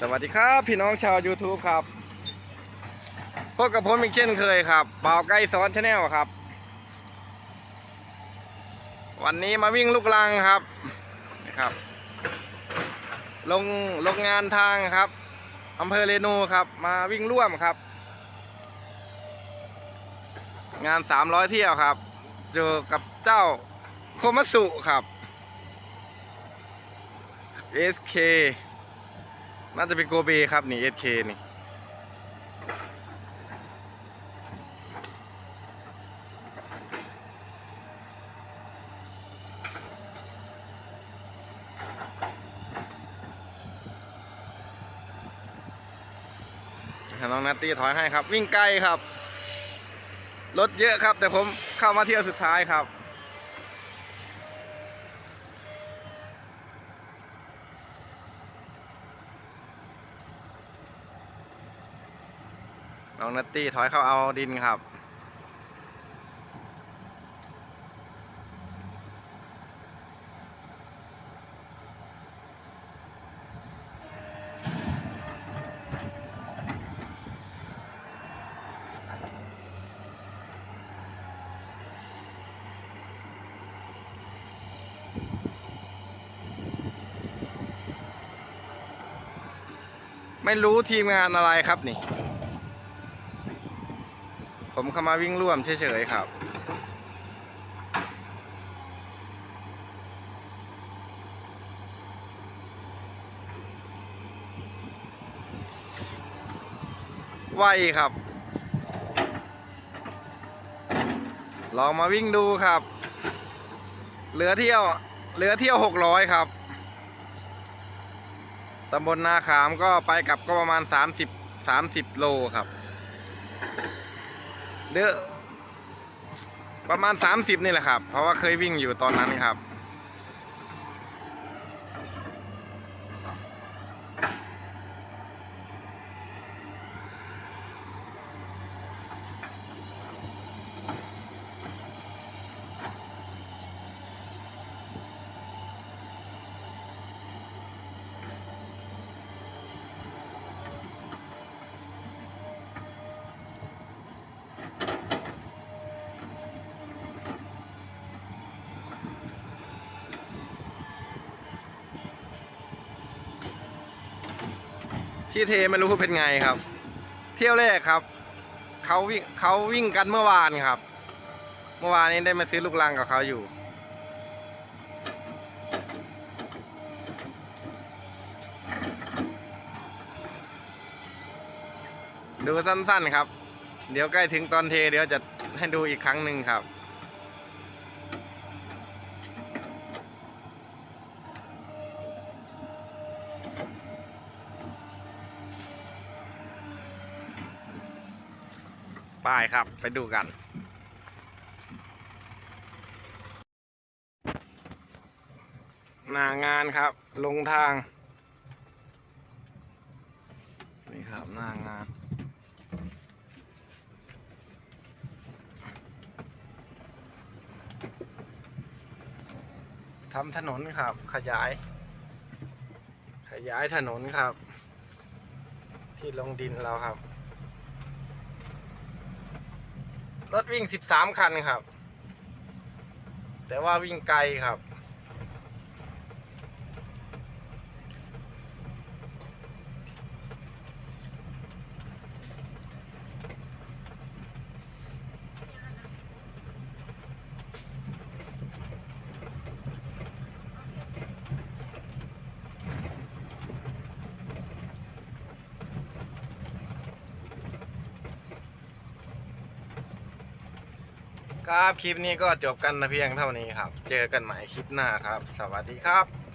สวัสดีครับ พี่น้องชาว YouTube ครับพบกับผมอีกเช่นเคยครับบ่าวไก่สอนชาแนลครับ วันนี้มาวิ่งลูกลังครับนะครับ ลงลงงานทางครับอำเภอเรนูครับ มาวิ่งร่วมครับ งาน 300 เที่ยวครับเจอกับเจ้าโคมัสุครับ SK น่าจะเป็นโกเบครับนี่ SK นี่น้องนัตตี้ถอยให้ครับ วิ่งไกล้ครับ รถเยอะครับ แต่ผมเข้ามาเที่ยวสุดท้ายครับ น้องนัตตี้ถอยเข้าเอาดินครับ ไม่รู้ทีมงานอะไรครับนี่ ผมเข้ามาวิ่งร่วมเฉยๆครับ ไวครับ ลองมาวิ่งดูครับ เหลือเที่ยว เหลือเที่ยวหกร้อยครับตำบลนาขามก็ไปกลับก็ประมาณ 30 30 โลครับ เหลือประมาณ 30 นี่แหละครับ เพราะว่าเคยวิ่งอยู่ตอนนั้นครับ ที่เทไม่รู้เป็นไงครับ เที่ยวแรกครับเขาวิ่งเขาวิ่งกันเมื่อวานครับ เมื่อวานนี้ได้มาซื้อลูกลังกับเขาอยู่ ดูสั้นๆครับ เดี๋ยวใกล้ถึงตอนเทเดี๋ยวจะให้ดูอีกครั้งหนึ่งครับ ไปครับ ไปดูกัน หน้างานครับ ลงทาง นี่ครับหน้างานทำถนนครับ ขยาย ขยายถนนครับ ที่ลงดินเราครับ รถวิ่ง 13 คันครับ แต่ว่าวิ่งไกลครับ ครับคลิปนี้ก็จบกันนะเพียงเท่านี้ครับ เจอกันใหม่คลิปหน้าครับ สวัสดีครับ